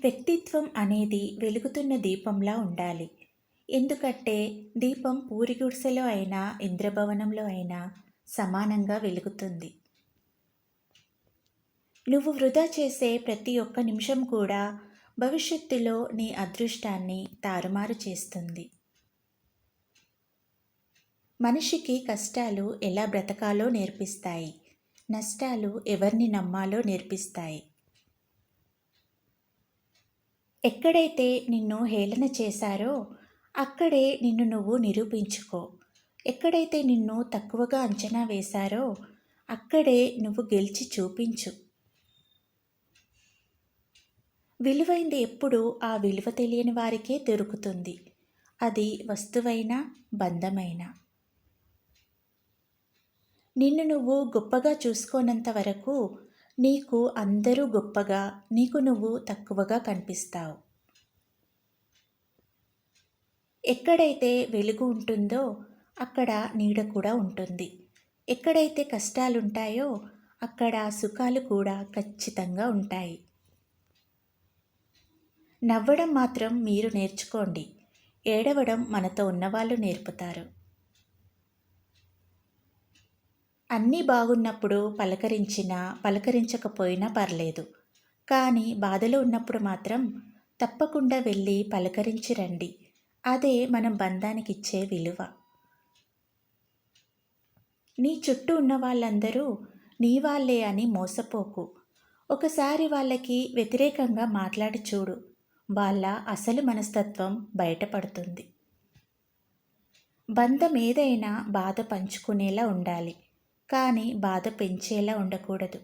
వ్యక్తిత్వం అనేది వెలుగుతున్న దీపంలా ఉండాలి. ఎందుకంటే దీపం పూరిగుడిసెలో అయినా ఇంద్రభవనంలో అయినా సమానంగా వెలుగుతుంది. నువ్వు వృధా చేసే ప్రతి ఒక్క నిమిషం కూడా భవిష్యత్తులో నీ అదృష్టాన్ని తారుమారు చేస్తుంది. మనిషికి కష్టాలు ఎలా బ్రతకాలో నేర్పిస్తాయి. నష్టాలు ఎవరిని నమ్మాలో నేర్పిస్తాయి. ఎక్కడైతే నిన్ను హేళన చేశారో అక్కడే నిన్ను నువ్వు నిరూపించుకో. ఎక్కడైతే నిన్ను తక్కువగా అంచనా వేశారో అక్కడే నువ్వు గెలిచి చూపించు. విలువైంది ఎప్పుడు ఆ విలువ తెలియని వారికే దొరుకుతుంది. అది వస్తువైనా బంధమైనా. నిన్ను నువ్వు గొప్పగా చూసుకోనంత వరకు నీకు అందరూ గొప్పగా నీకు నువ్వు తక్కువగా కనిపిస్తావు. ఎక్కడైతే వెలుగు ఉంటుందో అక్కడ నీడ కూడా ఉంటుంది. ఎక్కడైతే కష్టాలుంటాయో అక్కడ సుఖాలు కూడా ఖచ్చితంగా ఉంటాయి. నవ్వడం మాత్రం మీరు నేర్చుకోండి. ఏడవడం మనతో ఉన్నవాళ్ళు నేర్పుతారు. అన్నీ బాగున్నప్పుడు పలకరించినా పలకరించకపోయినా పర్లేదు. కానీ బాధలో ఉన్నప్పుడు మాత్రం తప్పకుండా వెళ్ళి పలకరించి రండి. అదే మనం బంధానికి ఇచ్చే విలువ. నీ చుట్టూ ఉన్న వాళ్ళందరూ నీ వాళ్ళే అని మోసపోకు. ఒకసారి వాళ్ళకి వ్యతిరేకంగా మాట్లాడి చూడు. వాళ్ళ అసలు మనస్తత్వం బయటపడుతుంది. బంధం ఏదైనా బాధ పంచుకునేలా ఉండాలి. కానీ బాధ పెంచేలా ఉండకూడదు.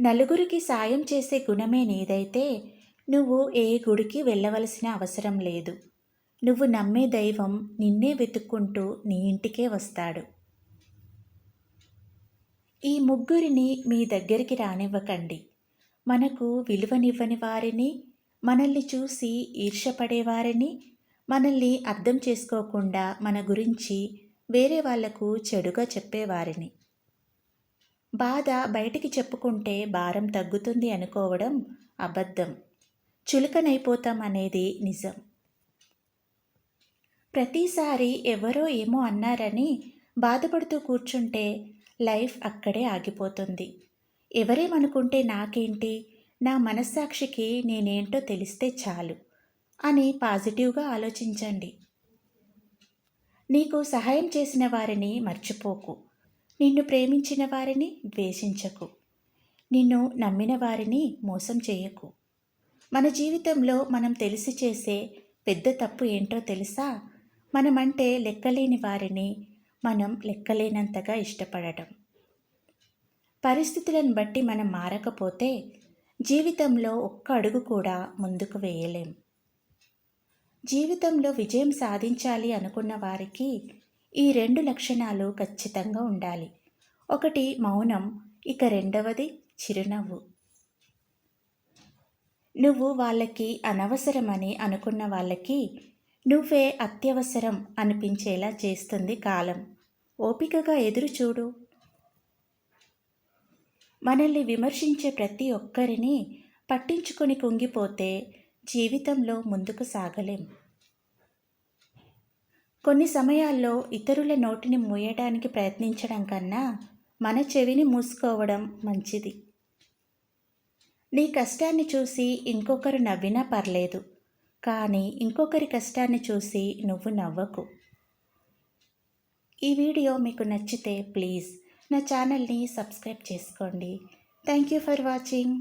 నలుగురికి సాయం చేసే గుణమే నీదైతే నువ్వు ఏ గుడికి వెళ్ళవలసిన అవసరం లేదు. నువ్వు నమ్మే దైవం నిన్నే వెతుక్కుంటూ నీ ఇంటికే వస్తాడు. ఈ ముగ్గురిని మీ దగ్గరికి రానివ్వకండి. మనకు విలువనివ్వని వారిని మనల్ని చూసి ఈర్షపడేవారిని మనల్ని అర్థం చేసుకోకుండా మన గురించి వేరే వాళ్ళకు చెడుగా చెప్పేవారిని. బాధ బయటికి చెప్పుకుంటే భారం తగ్గుతుంది అనుకోవడం అబద్ధం. చులకనైపోతాం అనేది నిజం. ప్రతిసారి ఎవరో ఏమో అన్నారని బాధపడుతూ కూర్చుంటే లైఫ్ అక్కడే ఆగిపోతుంది. ఎవరేమనుకుంటే నాకేంటి? నా మనస్సాక్షికి నేనేంటో తెలిస్తే చాలు అని పాజిటివ్గా ఆలోచించండి. నీకు సహాయం చేసిన వారిని మర్చిపోకు. నిన్ను ప్రేమించిన వారిని ద్వేషించకు. నిన్ను నమ్మిన వారిని మోసం చేయకు. మన జీవితంలో మనం తెలిసి చేసే పెద్ద తప్పు ఏంటో తెలుసా? మనమంటే లెక్కలేని వారిని మనం లెక్కలేనంతగా ఇష్టపడటం. పరిస్థితులను బట్టి మనం మారకపోతే జీవితంలో ఒక్క అడుగు కూడా ముందుకు వేయలేం. జీవితంలో విజయం సాధించాలి అనుకున్న వారికి ఈ రెండు లక్షణాలు ఖచ్చితంగా ఉండాలి. ఒకటి మౌనం. ఇక రెండవది చిరునవ్వు. నువ్వు వాళ్ళకి అనవసరమని అనుకున్న వాళ్ళకి నువ్వే అత్యవసరం అనిపించేలా చేస్తుంది కాలం. ఓపికగా ఎదురు చూడు. మనల్ని విమర్శించే ప్రతి ఒక్కరిని పట్టించుకొని కుంగిపోతే జీవితంలో ముందుకు సాగలేం. కొన్ని సమయాల్లో ఇతరుల నోటిని మూయడానికి ప్రయత్నించడం కన్నా మన చెవిని మూసుకోవడం మంచిది. నీ కష్టాన్ని చూసి ఇంకొకరు నవ్వినా పర్లేదు కానీ ఇంకొకరి కష్టాన్ని చూసి నువ్వు నవ్వకు. ఈ వీడియో మీకు నచ్చితే ప్లీజ్ నా ఛానల్ని సబ్స్క్రైబ్ చేసుకోండి. Thank you for watching.